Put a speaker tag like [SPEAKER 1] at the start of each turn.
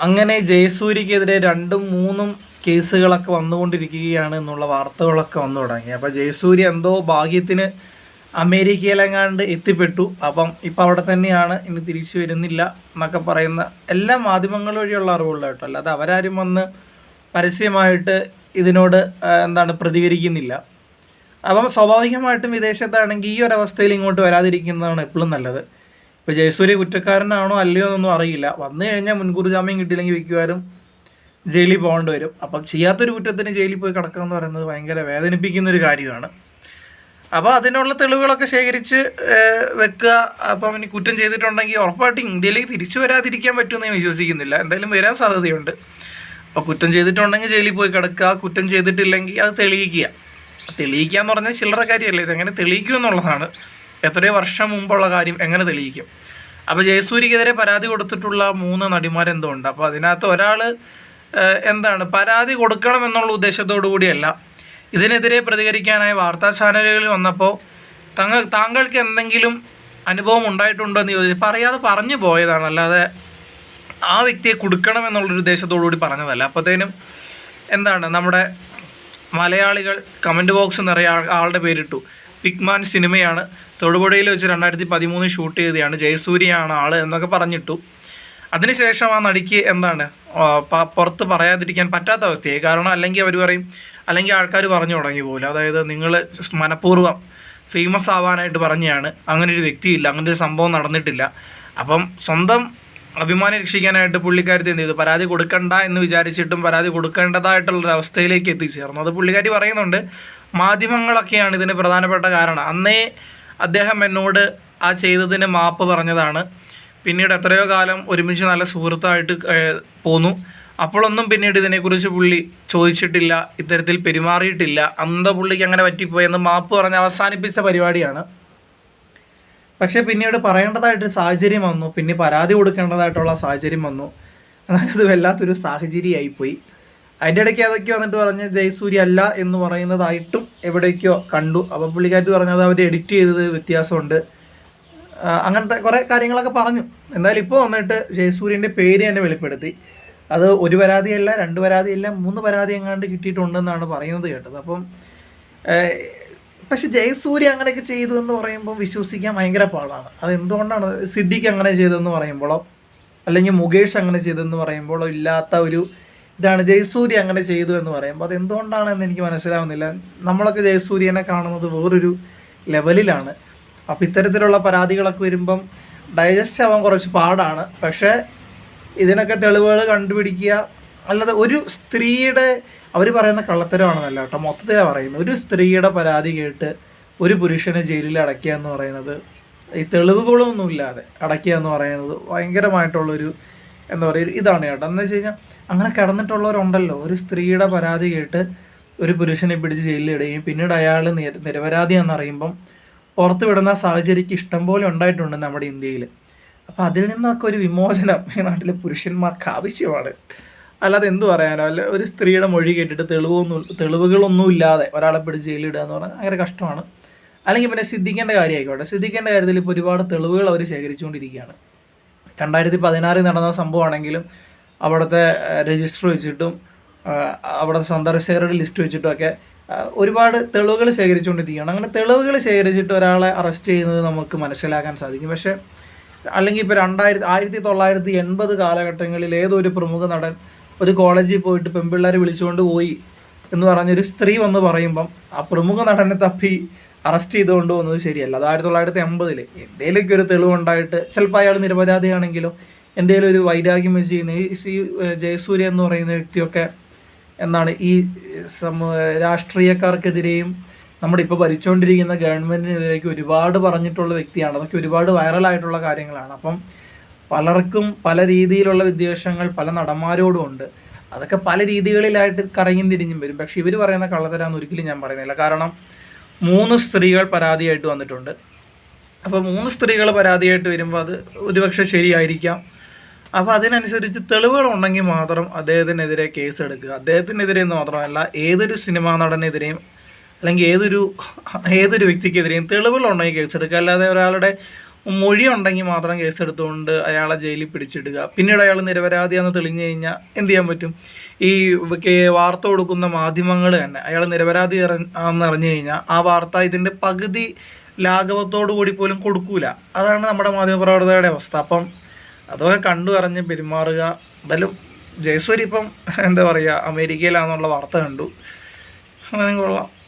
[SPEAKER 1] അങ്ങനെ ജയസൂര്യക്കെതിരെ രണ്ടും മൂന്നും കേസുകളൊക്കെ വന്നുകൊണ്ടിരിക്കുകയാണ് എന്നുള്ള വാർത്തകളൊക്കെ വന്നു തുടങ്ങി. അപ്പോൾ ജയസൂര്യ എന്തോ ഭാഗ്യത്തിന് അമേരിക്കയിലെങ്ങാണ്ട് എത്തിപ്പെട്ടു. അപ്പം ഇപ്പം അവിടെ തന്നെയാണ്. ഇനി തിരിച്ചു വരുന്നില്ല എന്നൊക്കെ പറയുന്ന എല്ലാ മാധ്യമങ്ങൾ വഴിയുള്ള അറിവുള്ള കേട്ടോ. അല്ലാതെ അവരാരും വന്ന് പരസ്യമായിട്ട് ഇതിനോട് എന്താണ് പ്രതികരിക്കുന്നില്ല. അപ്പം സ്വാഭാവികമായിട്ടും വിദേശത്താണെങ്കിൽ ഈ ഒരു അവസ്ഥയിൽ ഇങ്ങോട്ട് വരാതിരിക്കുന്നതാണ് എപ്പോഴും നല്ലത്. ഇപ്പോൾ ജയസൂര്യ കുറ്റക്കാരനാണോ അല്ലയോ എന്നൊന്നും അറിയില്ല. വന്നു കഴിഞ്ഞാൽ മുൻകൂർ ജാമ്യം കിട്ടിയില്ലെങ്കിൽ മിക്കവാറും ജയിലിൽ പോകേണ്ടി വരും. അപ്പം ചെയ്യാത്തൊരു കുറ്റത്തിന് ജയിലിൽ പോയി കിടക്കുക എന്ന് പറയുന്നത് ഭയങ്കര വേദനിപ്പിക്കുന്ന ഒരു കാര്യമാണ്. അപ്പോൾ അതിനുള്ള തെളിവുകളൊക്കെ ശേഖരിച്ച് വെക്കുക. അപ്പം ഇനി കുറ്റം ചെയ്തിട്ടുണ്ടെങ്കിൽ ഉറപ്പായിട്ടും ഇന്ത്യയിലേക്ക് തിരിച്ചു വരാതിരിക്കാൻ പറ്റുമെന്ന് ഞാൻ വിശ്വസിക്കുന്നില്ല. എന്തായാലും വരാൻ സാധ്യതയുണ്ട്. അപ്പോൾ കുറ്റം ചെയ്തിട്ടുണ്ടെങ്കിൽ ജയിലിൽ പോയി കിടക്കുക. കുറ്റം ചെയ്തിട്ടില്ലെങ്കിൽ അത് തെളിയിക്കുക. തെളിയിക്കുക എന്ന് പറഞ്ഞാൽ ചില്ലറ കാര്യമല്ല? ഇതെങ്ങനെ തെളിയിക്കും എന്നുള്ളതാണ്. എത്രയോ വർഷം മുമ്പുള്ള കാര്യം എങ്ങനെ തെളിയിക്കും? അപ്പോൾ ജയസൂര്യക്കെതിരെ പരാതി കൊടുത്തിട്ടുള്ള മൂന്ന് നടിമാരെന്തോ ഉണ്ട്. അപ്പോൾ അതിനകത്ത് ഒരാൾ എന്താണ് പരാതി കൊടുക്കണം എന്നുള്ള ഉദ്ദേശത്തോടു കൂടിയല്ല. ഇതിനെതിരെ പ്രതികരിക്കാനായി വാർത്താ ചാനലുകളിൽ വന്നപ്പോൾ തങ്ങൾ താങ്കൾക്ക് എന്തെങ്കിലും അനുഭവം ഉണ്ടായിട്ടുണ്ടോ എന്ന് ചോദിച്ചു പറയാതെ പറഞ്ഞു പോയതാണ്. അല്ലാതെ ആ വ്യക്തിയെ കൊടുക്കണം എന്നുള്ളൊരു ഉദ്ദേശത്തോടു കൂടി പറഞ്ഞതല്ല. അപ്പോഴത്തേനും എന്താണ് നമ്മുടെ മലയാളികൾ കമന്റ് ബോക്സ് നിറയെ ആളുടെ പേരിട്ടു. പിഗ്മാൻ സിനിമയാണ്. തൊടുപുഴയിൽ വെച്ച് രണ്ടായിരത്തി പതിമൂന്ന് ഷൂട്ട് ചെയ്തതാണ് ജയസൂര്യയാണ് ആൾ എന്നൊക്കെ പറഞ്ഞിട്ടു. അതിനുശേഷം ആ നടിക്ക് എന്താണ്? പുറത്ത് പറയാതിരിക്കാൻ പറ്റാത്ത അവസ്ഥയായി. കാരണം അല്ലെങ്കിൽ അവർ പറയും അല്ലെങ്കിൽ ആൾക്കാർ പറഞ്ഞു തുടങ്ങി പോലും. അതായത് നിങ്ങൾ മനഃപൂർവം ഫേമസ് ആവാനായിട്ട് പറഞ്ഞതാണ് അങ്ങനെ ഒരു വ്യക്തിയില്ല. അങ്ങനെ ഒരു സംഭവം നടന്നിട്ടില്ല. അപ്പം സ്വന്തം അഭിമാനം രക്ഷിക്കാനായിട്ട് പുള്ളിക്കാരത്തി എന്ത് ചെയ്തു? പരാതി കൊടുക്കണ്ട എന്ന് വിചാരിച്ചിട്ടും പരാതി കൊടുക്കേണ്ടതായിട്ടുള്ള അവസ്ഥയിലേക്ക് എത്തിച്ചേർന്നു. അത് പുള്ളിക്കാരി പറയുന്നുണ്ട് മാധ്യമങ്ങളൊക്കെയാണ് ഇതിന് പ്രധാനപ്പെട്ട കാരണം. അന്നേ അദ്ദേഹം എന്നോട് ആ ചെയ്തതിന് മാപ്പ് പറഞ്ഞതാണ്. പിന്നീട് എത്രയോ കാലം ഒരുമിച്ച് നല്ല സുഹൃത്തായിട്ട് പോന്നു. അപ്പോഴൊന്നും പിന്നീട് ഇതിനെക്കുറിച്ച് പുള്ളി ചോദിച്ചിട്ടില്ല ഇത്തരത്തിൽ പെരുമാറിയിട്ടില്ല അന്ത പുള്ളിക്ക് അങ്ങനെ പറ്റിപ്പോയെന്ന് മാപ്പ് പറഞ്ഞ് അവസാനിപ്പിച്ച പരിപാടിയാണ്. പക്ഷേ പിന്നീട് പറയേണ്ടതായിട്ടൊരു സാഹചര്യം വന്നു. പിന്നെ പരാതി കൊടുക്കേണ്ടതായിട്ടുള്ള സാഹചര്യം വന്നു. എന്നാലത് വല്ലാത്തൊരു സാഹചര്യമായിപ്പോയി. അതിന്റെ ഇടയ്ക്ക് അതൊക്കെ വന്നിട്ട് പറഞ്ഞ് ജയസൂര്യ അല്ല എന്ന് പറയുന്നതായിട്ടും എവിടേക്കോ കണ്ടു. അപ്പം പുള്ളിക്കാറ്റ് പറഞ്ഞത് അവർ എഡിറ്റ് ചെയ്തത് വ്യത്യാസമുണ്ട്. അങ്ങനത്തെ കുറേ കാര്യങ്ങളൊക്കെ പറഞ്ഞു. എന്തായാലും ഇപ്പോൾ വന്നിട്ട് ജയസൂര്യന്റെ പേര് തന്നെ വെളിപ്പെടുത്തി. അത് ഒരു പരാതിയല്ല രണ്ട് പരാതിയല്ല മൂന്ന് പരാതി എങ്ങാണ്ട് കിട്ടിയിട്ടുണ്ടെന്നാണ് പറയുന്നത് കേട്ടത്. അപ്പം പക്ഷെ ജയസൂര്യ അങ്ങനെയൊക്കെ ചെയ്തു എന്ന് പറയുമ്പോൾ വിശ്വസിക്കാൻ ഭയങ്കര പാടാണ്. അത് എന്തുകൊണ്ടാണ് സിദ്ദിഖ് അങ്ങനെ ചെയ്തതെന്ന് പറയുമ്പോഴോ അല്ലെങ്കിൽ മുകേഷ് അങ്ങനെ ചെയ്തെന്ന് പറയുമ്പോഴോ ഇല്ലാത്ത ഒരു ഇതാണ് ജയസൂര്യ അങ്ങനെ ചെയ്തു എന്ന് പറയുമ്പോൾ അത് എന്തുകൊണ്ടാണെന്ന് എനിക്ക് മനസ്സിലാവുന്നില്ല. നമ്മളൊക്കെ ജയസൂര്യനെ കാണുന്നത് വേറൊരു ലെവലിലാണ്. അപ്പോൾ ഇത്തരത്തിലുള്ള പരാതികളൊക്കെ വരുമ്പം ഡൈജസ്റ്റ് ആവാൻ കുറച്ച് പാടാണ്. പക്ഷേ ഇതിനൊക്കെ തെളിവുകൾ കണ്ടുപിടിക്കുക അല്ലാതെ ഒരു സ്ത്രീയുടെ അവർ പറയുന്ന കള്ളത്തരമാണെന്നല്ല കേട്ടോ മൊത്തത്തിലാണ് പറയുന്നത്. ഒരു സ്ത്രീയുടെ പരാതി കേട്ട് ഒരു പുരുഷനെ ജയിലിൽ അടയ്ക്കുക എന്ന് പറയുന്നത് ഈ തെളിവുകളൊന്നും ഇല്ലാതെ അടയ്ക്കുക എന്ന് പറയുന്നത് ഭയങ്കരമായിട്ടുള്ളൊരു എന്താ പറയുക ഇതാണ് കേട്ടോ. എന്ന് വെച്ച് കഴിഞ്ഞാൽ അങ്ങനെ കിടന്നിട്ടുള്ളവരുണ്ടല്ലോ. ഒരു സ്ത്രീയുടെ പരാതി കേട്ട് ഒരു പുരുഷനെ പിടിച്ച് ജയിലിലിടുകയും പിന്നീട് അയാൾ നിരപരാധി എന്നറിയുമ്പം പുറത്തു വിടുന്ന സാഹചര്യക്ക് ഇഷ്ടം പോലെ ഉണ്ടായിട്ടുണ്ട് നമ്മുടെ ഇന്ത്യയിൽ അപ്പോൾ അതിൽ നിന്നൊക്കെ ഒരു വിമോചനം ഈ നാട്ടിലെ പുരുഷന്മാർക്ക് ആവശ്യമാണ്. അല്ലാതെ എന്ത് പറയാനോ അല്ല ഒരു സ്ത്രീയുടെ മൊഴി കേട്ടിട്ട് തെളിവൊന്നും തെളിവുകളൊന്നും ഇല്ലാതെ ഒരാളെ പിടിച്ച് ജയിലിടുക എന്ന് പറഞ്ഞാൽ ഭയങ്കര കഷ്ടമാണ്. അല്ലെങ്കിൽ പിന്നെ സിദ്ധിക്കേണ്ട കാര്യമായിക്കോട്ടെ. സിദ്ധിക്കേണ്ട കാര്യത്തിൽ ഇപ്പോൾ ഒരുപാട് തെളിവുകൾ അവർ ശേഖരിച്ചുകൊണ്ടിരിക്കുകയാണ്. രണ്ടായിരത്തി പതിനാറിൽ നടന്ന സംഭവമാണെങ്കിലും അവിടുത്തെ രജിസ്റ്റർ വെച്ചിട്ടും അവിടുത്തെ സന്ദർശകരുടെ ലിസ്റ്റ് വെച്ചിട്ടും ഒക്കെ ഒരുപാട് തെളിവുകൾ ശേഖരിച്ചുകൊണ്ടിരിക്കുകയാണ്. അങ്ങനെ തെളിവുകൾ ശേഖരിച്ചിട്ട് ഒരാളെ അറസ്റ്റ് ചെയ്യുന്നത് നമുക്ക് മനസ്സിലാക്കാൻ സാധിക്കും. പക്ഷേ അല്ലെങ്കിൽ ഇപ്പോൾ രണ്ടായിരത്തി ആയിരത്തി തൊള്ളായിരത്തി എൺപത് കാലഘട്ടങ്ങളിൽ ഏതൊരു പ്രമുഖ നടൻ ഒരു കോളേജിൽ പോയിട്ട് പെൺപിള്ളേരെ വിളിച്ചുകൊണ്ട് പോയി എന്ന് പറഞ്ഞൊരു സ്ത്രീ വന്ന് പറയുമ്പം ആ പ്രമുഖ നടനെ തപ്പി അറസ്റ്റ് ചെയ്തുകൊണ്ട് പോകുന്നത് ശരിയല്ല. അത് ആയിരത്തി തൊള്ളായിരത്തി എൺപതിൽ എന്തെങ്കിലുമൊക്കെ ഒരു തെളിവുണ്ടായിട്ട് ചിലപ്പോൾ അയാൾ നിരപരാധിയാണെങ്കിലോ എന്തെങ്കിലും ഒരു വൈരാഗ്യം വെച്ച് ചെയ്യുന്ന ഈ ശ്രീ ജയസൂര്യ എന്ന് പറയുന്ന വ്യക്തിയൊക്കെ എന്നാണ് ഈ സമ രാഷ്ട്രീയക്കാർക്കെതിരെയും നമ്മുടെ ഇപ്പോൾ ഭരിച്ചുകൊണ്ടിരിക്കുന്ന ഗവൺമെന്റിനെതിരേക്ക് ഒരുപാട് പറഞ്ഞിട്ടുള്ള വ്യക്തിയാണ്. അതൊക്കെ ഒരുപാട് വൈറലായിട്ടുള്ള കാര്യങ്ങളാണ്. അപ്പം പലർക്കും പല രീതിയിലുള്ള വിദ്വേഷങ്ങൾ പല നടന്മാരോടും ഉണ്ട്. അതൊക്കെ പല രീതികളിലായിട്ട് കറങ്ങി തിരിഞ്ഞും വരും. പക്ഷെ ഇവർ പറയുന്ന കള്ളത്തരാന്ന് ഒരിക്കലും ഞാൻ പറയുന്നില്ല. കാരണം മൂന്ന് സ്ത്രീകൾ പരാതിയായിട്ട് വന്നിട്ടുണ്ട്. അപ്പോൾ മൂന്ന് സ്ത്രീകൾ പരാതിയായിട്ട് വരുമ്പോൾ അത് ഒരുപക്ഷെ ശരിയായിരിക്കാം. അപ്പോൾ അതിനനുസരിച്ച് തെളിവുകൾ ഉണ്ടെങ്കിൽ മാത്രം അദ്ദേഹത്തിനെതിരെ കേസ് എടുക്കുക. അദ്ദേഹത്തിനെതിരെ എന്ന് മാത്രമല്ല ഏതൊരു സിനിമാ നടനെതിരെയും അല്ലെങ്കിൽ ഏതൊരു ഏതൊരു വ്യക്തിക്കെതിരെയും തെളിവുകൾ ഉണ്ടെങ്കിൽ കേസ് എടുക്കുക. അല്ലാതെ ഒരാളുടെ മൊഴി ഉണ്ടെങ്കിൽ മാത്രം കേസെടുത്തുകൊണ്ട് അയാളെ ജയിലിൽ പിടിച്ചിടുക. പിന്നീട് അയാൾ നിരപരാധിയാണെന്ന് തെളിഞ്ഞു കഴിഞ്ഞാൽ എന്ത് ചെയ്യാൻ പറ്റും? ഈ വാർത്ത കൊടുക്കുന്ന മാധ്യമങ്ങൾ തന്നെ അയാൾ നിരപരാധി ആണെന്ന് അറിഞ്ഞു കഴിഞ്ഞാൽ ആ വാർത്ത ഇതിന്റെ പകുതി ലാഘവത്തോടു കൂടി പോലും കൊടുക്കൂല. അതാണ് നമ്മുടെ മാധ്യമപ്രവർത്തകരുടെ അവസ്ഥ. അപ്പം അതൊക്കെ കണ്ടു അറിഞ്ഞ് പെരുമാറുക. എന്തായാലും ജയസൂരി ഇപ്പം എന്താ പറയുക അമേരിക്കയിലാണെന്നുള്ള വാർത്ത കണ്ടു. അങ്ങനെ കൊള്ളാം.